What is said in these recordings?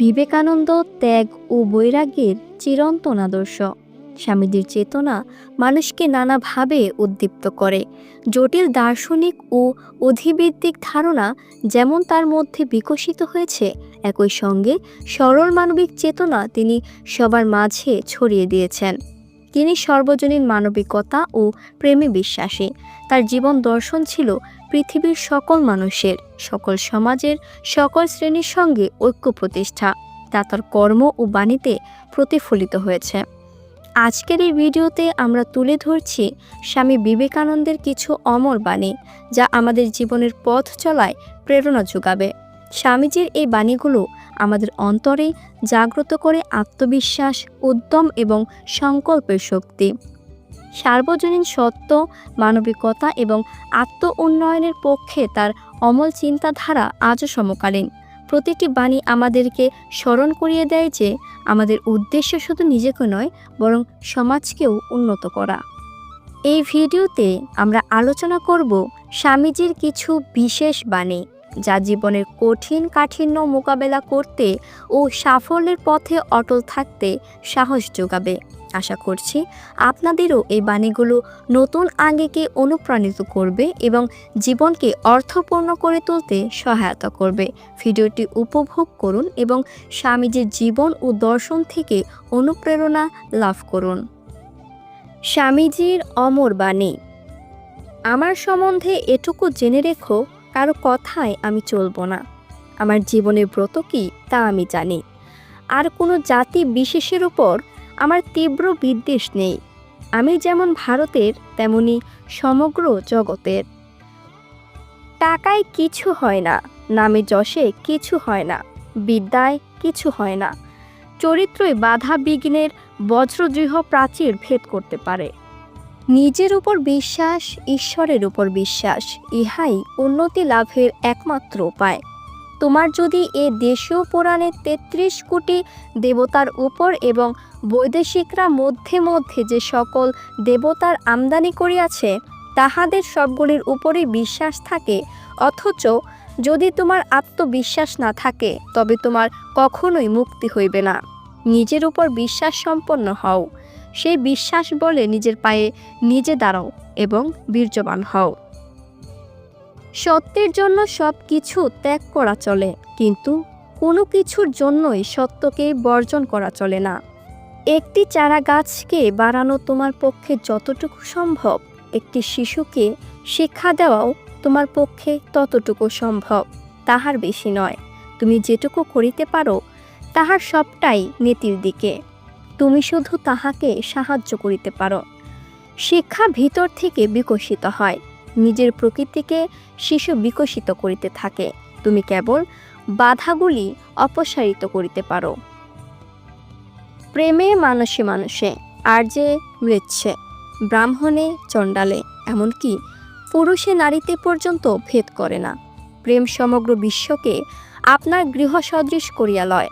বিবেকানন্দ ত্যাগ ও বৈরাগ্যের চিরন্তন আদর্শ স্বামীজির চেতনা মানুষকে নানাভাবে উদ্দীপ্ত করে। জটিল দার্শনিক ও অধিভিত্তিক ধারণা যেমন তার মধ্যে বিকশিত হয়েছে, একই সঙ্গে সরল মানবিক চেতনা তিনি সবার মাঝে ছড়িয়ে দিয়েছেন। তিনি সর্বজনীন মানবিকতা ও প্রেমে বিশ্বাসী। তার জীবন দর্শন ছিল পৃথিবীর সকল মানুষের, সকল সমাজের, সকল শ্রেণির সঙ্গে ঐক্য প্রতিষ্ঠা। তা তার কর্ম ও বাণীতে প্রতিফলিত হয়েছে। আজকের এই ভিডিওতে আমরা তুলে ধরছি স্বামী বিবেকানন্দের কিছু অমর বাণী, যা আমাদের জীবনের পথ চলায় প্রেরণা যোগাবে। স্বামীজির এই বাণীগুলো আমাদের অন্তরে জাগ্রত করে আত্মবিশ্বাস, উদ্যম এবং সংকল্পের শক্তি। সার্বজনীন সত্য, মানবিকতা এবং আত্ম উন্নয়নের পক্ষে তার অমল চিন্তাধারা আজও সমকালীন। প্রতিটি বাণী আমাদেরকে স্মরণ করিয়ে দেয় যে, আমাদের উদ্দেশ্য শুধু নিজেকে নয়, বরং সমাজকেও উন্নত করা। এই ভিডিওতে আমরা আলোচনা করব স্বামীজির কিছু বিশেষ বাণী। যা জীবনের কঠিন কাঠিন্য মোকাবেলা করতে ও সাফল্যের পথে অটল থাকতে সাহস যোগাবে। আশা করছি আপনাদেরও এই বাণীগুলো নতুন আঙ্গিকে অনুপ্রাণিত করবে এবং জীবনকে অর্থপূর্ণ করে তুলতে সহায়তা করবে। ভিডিওটি উপভোগ করুন এবং স্বামীজির জীবন ও দর্শন থেকে অনুপ্রেরণা লাভ করুন। স্বামীজির অমর বাণী। আমার সম্বন্ধে এটুকু জেনে রেখো কারও কথায় আমি চলবো না। আমার জীবনের ব্রত কি, তা আমি জানি। আর কোনো জাতি বিশেষের উপর আমার তীব্র বিদ্বেষ নেই। আমি যেমন ভারতের, তেমনি সমগ্র জগতের। টাকায় কিছু হয় না, নামে যশে কিছু হয় না, বিদ্যায় কিছু হয় না। চরিত্রই বাধা বিঘ্নের বজ্রদৃহ প্রাচীর ভেদ করতে পারে। নিজের উপর বিশ্বাস, ঈশ্বরের উপর বিশ্বাস, ইহাই উন্নতি লাভের একমাত্র উপায়। তোমার যদি এ দেশীয় পুরাণে তেত্রিশ কোটি দেবতার উপর এবং বৈদেশিকরা মধ্যে মধ্যে যে সকল দেবতার আমদানি করিয়াছে, তাহাদের সবগুলির উপরেই বিশ্বাস থাকে, অথচ যদি তোমার আত্মবিশ্বাস না থাকে, তবে তোমার কখনোই মুক্তি হইবে না। নিজের উপর বিশ্বাস সম্পন্ন হও। সেই বিশ্বাস বলে নিজের পায়ে নিজে দাঁড়াও এবং বীর্যবান হও। সত্যের জন্য সব কিছু ত্যাগ করা চলে, কিন্তু কোনো কিছুর জন্যই সত্যকে বর্জন করা চলে না। একটি চারা গাছকে বাড়ানো তোমার পক্ষে যতটুকু সম্ভব, একটি শিশুকে শিক্ষা দেওয়াও তোমার পক্ষে ততটুকু সম্ভব, তাহার বেশি নয়। তুমি যেটুকু করিতে পারো, তাহার সবটাই নীতির দিকে। তুমি শুধু তাহাকে সাহায্য করিতে পারো। শিক্ষা ভিতর থেকে বিকশিত হয়। নিজের প্রকৃতিকে শিশু বিকশিত করিতে থাকে। তুমি কেবল বাধাগুলি অপসারিত করিতে পারো। প্রেমে মানুষে মানুষে, আর যে মৃচ্ছে, ব্রাহ্মণে চণ্ডালে, এমনকি পুরুষে নারীতে পর্যন্ত ভেদ করে না। প্রেম সমগ্র বিশ্বকে আপনার গৃহ সদৃশ করিয়া লয়।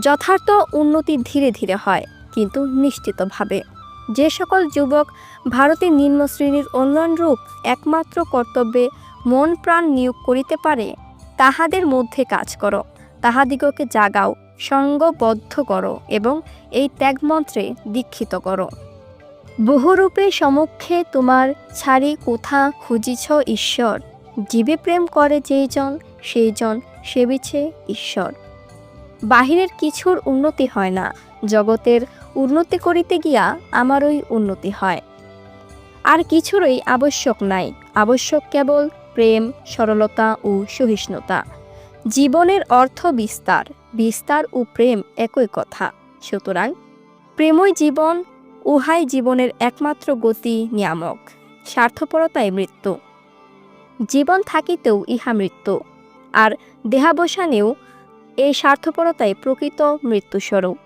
যথার্থ উন্নতি ধীরে ধীরে হয়, কিন্তু নিশ্চিতভাবে। যে সকল যুবক ভারতের নিম্ন শ্রেণির উন্নয়ন রূপ একমাত্র কর্তব্যে মন প্রাণ নিয়োগ করিতে পারে, তাহাদের মধ্যে কাজ করো, তাহাদিগকে জাগাও, সঙ্গবদ্ধ করো এবং এই ত্যাগমন্ত্রে দীক্ষিত করো। বহুরূপে সমক্ষে তোমার ছাড়ি কোথা খুঁজিছ ঈশ্বর? জীবে প্রেম করে যেই জন, সেই জন সেবিছে ঈশ্বর। বাহিরের কিছুর উন্নতি হয় না। জগতের উন্নতি করিতে গিয়া আমারই উন্নতি হয়। আর কিছুরই আবশ্যক নাই। আবশ্যক কেবল প্রেম, সরলতা ও সহিষ্ণুতা। জীবনের অর্থ বিস্তার। বিস্তার ও প্রেম একই কথা। সুতরাং প্রেমই জীবন, উহাই জীবনের একমাত্র গতি নিয়ামক। স্বার্থপরতাই মৃত্যু। জীবন থাকিতেও ইহা মৃত্যু। আর দেহাবসানেও এই স্বার্থপরতাই প্রকৃত মৃত্যুস্বরূপ।